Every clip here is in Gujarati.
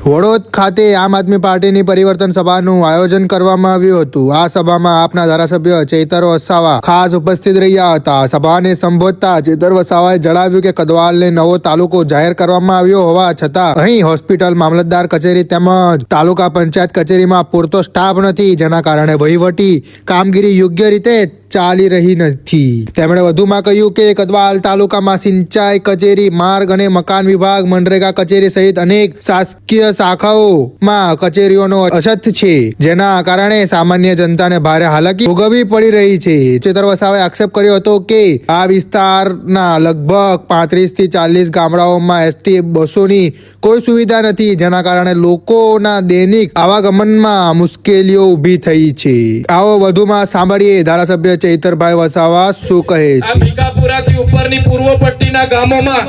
વડોદ ખાતે આમ આદમી પાર્ટીની પરિવર્તન સભાનું આયોજન કરવામાં આવ્યું હતું. આ સભામાં આપના ધારાસભ્ય ચેતર વસાવા ખાસ ઉપસ્થિત રહ્યા હતા. સભાને સંબોધતા ચેતર વસાવાએ જણાવ્યું કે કદવાલને નવો તાલુકો જાહેર કરવામાં આવ્યો હોવા છતાં અહીં હોસ્પિટલ, મામલતદાર કચેરી તેમજ તાલુકા પંચાયત કચેરીમાં પૂરતો સ્ટાફ નથી, જેના કારણે વહીવટી કામગીરી યોગ્ય રીતે ચાલી રહી નથી. તેમણે વધુમાં કહ્યું કે કદવાલ તાલુકામાં સિંચાઈ કચેરી, માર્ગ અને મકાન વિભાગ, મનરેગા કચેરી સહિત અનેક શાસકીય શાખાઓમાં કચેરીઓનો અછત છે. જેના કારણે સામાન્ય જનતાને ભારે હાલાકી ભોગવવી પડી રહી છે. ચેતર વસાવાએ આક્ષેપ કર્યો હતો કે આ વિસ્તારના લગભગ પાંત્રીસથી ચાલીસ ગામડાઓમાં એસટી બસોની કોઈ સુવિધા નથી, જેના કારણે લોકોના દૈનિક આવાગમનમાં મુશ્કેલીઓ ઊભી થઈ છે. આવો વધુમાં સાંભળીએ ધારાસભ્ય ચૈતરભાઈ વસાવા, શું કહે આ છે ભીખાપુરાથી ઉપરની પૂર્વ પટ્ટીના ગામોમાં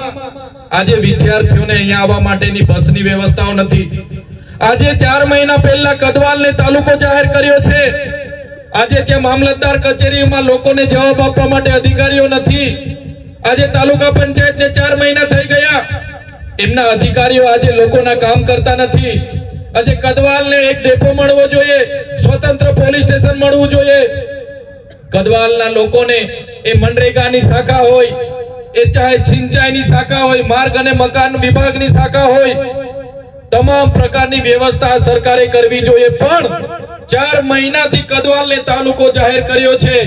આજે વિદ્યાર્થીઓને અહીંયા આવવા માટેની બસની વ્યવસ્થાઓ નથી. આજે ચાર મહિના પહેલા કદવાલને તાલુકો જાહેર કર્યો છે. આજે ત્યાં મામલતદાર કચેરીમાં લોકોને જવાબ આપવા માટે અધિકારીઓ નથી. આજે તાલુકા પંચાયતને ચાર મહિના થઈ ગયા. એમના અધિકારીઓ આજે લોકોના કામ કરતા નથી. આજે કદવાલને એક ડેપો મળવો જોઈએ, સ્વતંત્ર પોલીસ સ્ટેશન મળવું જોઈએ. કદવાલના લોકોને એ મનરેગાની શાખા હોય, એ ચાહે સિંચાઈની શાખા હોય, માર્ગ અને મકાન વિભાગની શાખા હોય, તમામ પ્રકારની વ્યવસ્થા સરકારે કરવી જોઈએ. પણ ચાર મહિનાથી કદવાલને તાલુકો જાહેર કર્યો છે.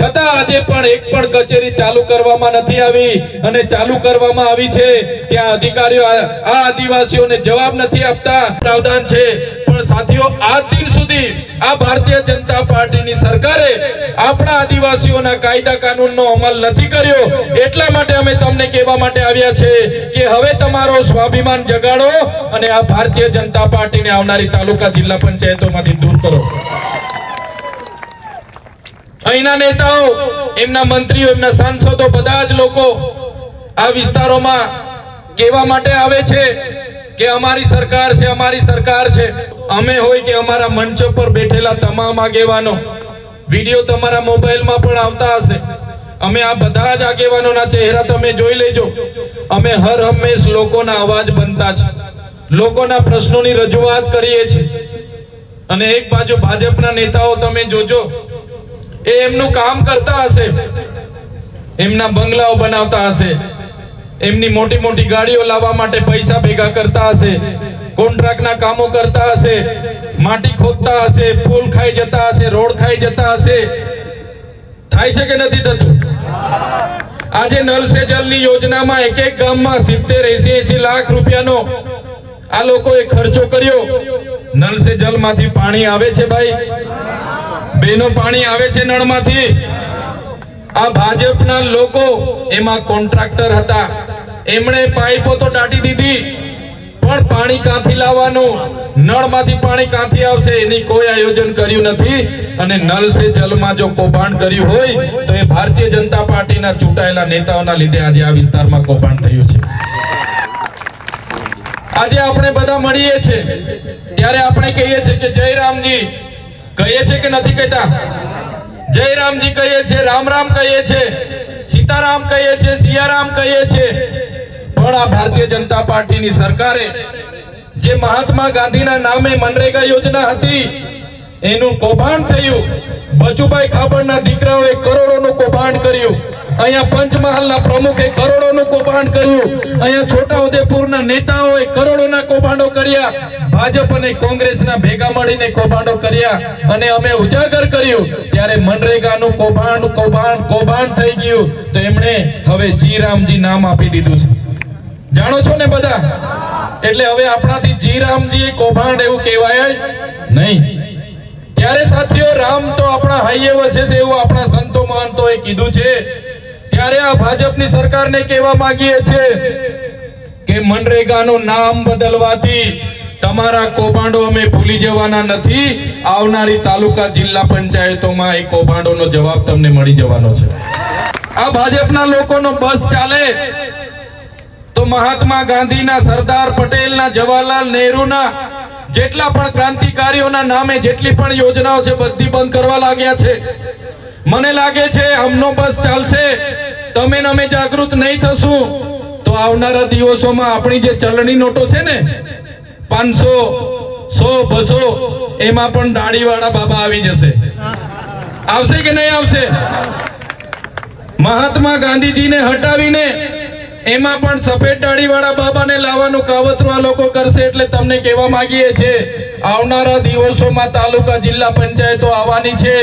છતાં આજે પણ એક પણ કચેરી ચાલુ કરવામાં નથી આવી અને ચાલુ કરવામાં આવી છે. ત્યાં અધિકારીઓ આ આદિવાસીઓને જવાબ નથી આપતા. પ્રાવધાન છે. પણ સાથીઓ, આ દિન સુધી આ ભારતીય જનતા પાર્ટીની સરકારે આપણા આદિવાસીઓના કાયદા કાનૂનનો અમલ નથી કર્યો. એટલા માટે અમે તમને કહેવા માટે આવ્યા છે કે હવે તમારો સ્વાભિમાન જગાડો અને આ ભારતીય જનતા પાર્ટીને આવનારી તાલુકા જિલ્લા પંચાયતોમાંથી દૂર કરો. અહીંના નેતાઓ, એમના મંત્રીઓ, એમના સાંસદો બધા જ લોકો આ વિસ્તારોમાં કહેવા માટે આવે છે કે અમારી સરકાર છે, અમારી સરકાર છે. અમે હોય કે અમારા મંચ પર બેઠેલા તમામ આગેવાનો, વીડિયો તમારા મોબાઈલમાં પણ આવતા હશે. અમે આ બધા જ આગેવાનોના ચહેરા તમે જોઈ લેજો. અમે હર હંમેશ લોકોના અવાજ બનતા છે લોકોના પ્રશ્નોની રજૂઆત કરીએ છીએ. અને એક બાજુ ભાજપના નેતાઓ તમે જોજો, એ એમનું કામ કરતા હશે. એમના બંગલાઓ બનાવતા હશે. એમની મોટી મોટી ગાડીઓ લાવવા માટે પૈસા ભેગા કરતા હશે. કોન્ટ્રાક્ટના કામો કરતા હશે, માટી ખોદતા હશે, પુલ ખાઈ જતા હશે, રોડ ખાઈ જતા હશે. થાય છે કે નથી થતું? આજે નલ સે જલની યોજનામાં એક એક ગામમાં સિત્તેર એસી એસી લાખ રૂપિયાનો આ લોકોએ ખર્ચો કર્યો. નલ સે જલમાંથી પાણી આવે છે ભાઈ. બેનો પાણી આવે છે નળમાંથી. આ ભાજપના લોકો એમાં કોન્ટ્રાક્ટર હતા. એમણે પાઇપો તો દાટી દીધી. પણ પાણી કાંથી લાવવાનું? નળમાંથી પાણી કાંથી આવશે? એની કોઈ આયોજન કર્યું નથી. અને નલ સે જલમાં જો કૌભાંડ કર્યું હોય, તો એ ભારતીય જનતા પાર્ટીના ચૂંટાયેલા નેતાઓના લીધે આજે આ વિસ્તારમાં કૌભાંડ થયું છે. આજે આપણે બધા મળીએ છે. ત્યારે આપણે કહીએ છીએ કે જય રામજી. કહીએ છે કે નથી કહેતા? જય રામજી કહીએ છે, રામ રામ કહીએ છે, સીતારામ કહીએ છે, સિયારામ કહીએ છે. પણ આ ભારતીય જનતા પાર્ટીની સરકારે જે મહાત્મા ગાંધીના નામે મનરેગા યોજના હતી, એનું કૌભાંડ થયું. બચુભાઈ ખાબડના દીકરાઓએ કરોડોનું કૌભાંડ કર્યું. અહીંયા પંચમહાલના પ્રમુખે કરોડોનું કૌભાંડ કર્યું. અહીંયા છોટાઉદેપુરના નેતાઓએ કરોડોના કૌભાંડો કર્યા. ભાજપ અને કોંગ્રેસના ભેગા મળીને કૌભાંડો કર્યા અને અમે ઉજાગર કર્યું. ત્યારે મનરેગાનું કૌભાંડ કૌભાંડ કૌભાંડ થઈ ગયું. તો એમણે હવે જી રામજી નામ આપી દીધું છે. જાણો છો ને બધા? એટલે હવે આપણાથી જી રામજી કૌભાંડ એવું કહેવાય નહીં. ત્યારે સાથીઓ, રામ તો આપણા હાઈએ વસે છે એવું આપણા સંતો મહંતોએ કીધું છે. ત્યારે આ ભાજપની સરકારને કહેવા માંગીએ છે કે મનરેગાનું નામ બદલવાથી તમારા કૌભાંડો અમે ભૂલી જવાના નથી. આવનારી તાલુકા જિલ્લા પંચાયતોમાં એ કૌભાંડોનો જવાબ તમને મળી જવાનો છે. આ ભાજપના લોકોનો બસ ચાલે. તો મહાત્મા ગાંધીના સરદાર પટેલના, જવાહરલાલ નહેરુના, જેટલા પણ ક્રાંતિકારીઓના નામે જેટલી પણ યોજનાઓ છે, બધી બંધ કરવા લાગ્યા છે. મને લાગે છે, અમનો બસ ચાલશે. તમે અમે જાગૃત નહીં થશું. તો આવનારા દિવસોમાં આપણી જે ચલણી નોટો છે ને, પાંચસો, સો, બસો, એમાં પણ દાઢીવાળા બાબા આવી જશે. આવશે કે નહીં આવશે? મહાત્મા ગાંધીજીને હટાવીને એમાં પણ સફેદ દાઢીવાળા બાબાને લાવવાનું કાવતરું આ લોકો કરશે એટલે તમને કહેવા માંગીએ છીએ, આવનારા દિવસોમાં તાલુકા જિલ્લા પંચાયતો આવવાની છે.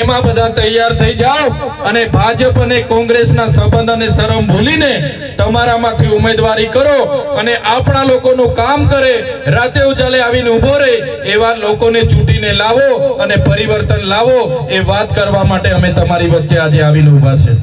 એમાં બધા તૈયાર થઈ જાઓ અને ભાજપ અને કોંગ્રેસના સંબંધ અને શરમ ભૂલીને તમારામાંથી ઉમેદવારી કરો અને આપણા લોકોનું કામ કરે, રાતે ઉજાલે આવીને ઊભો રહે, એવા લોકોને ચૂંટીને લાવો અને પરિવર્તન લાવો, એ વાત કરવા માટે અમે તમારી વચ્ચે આજે આવીને ઊભા છે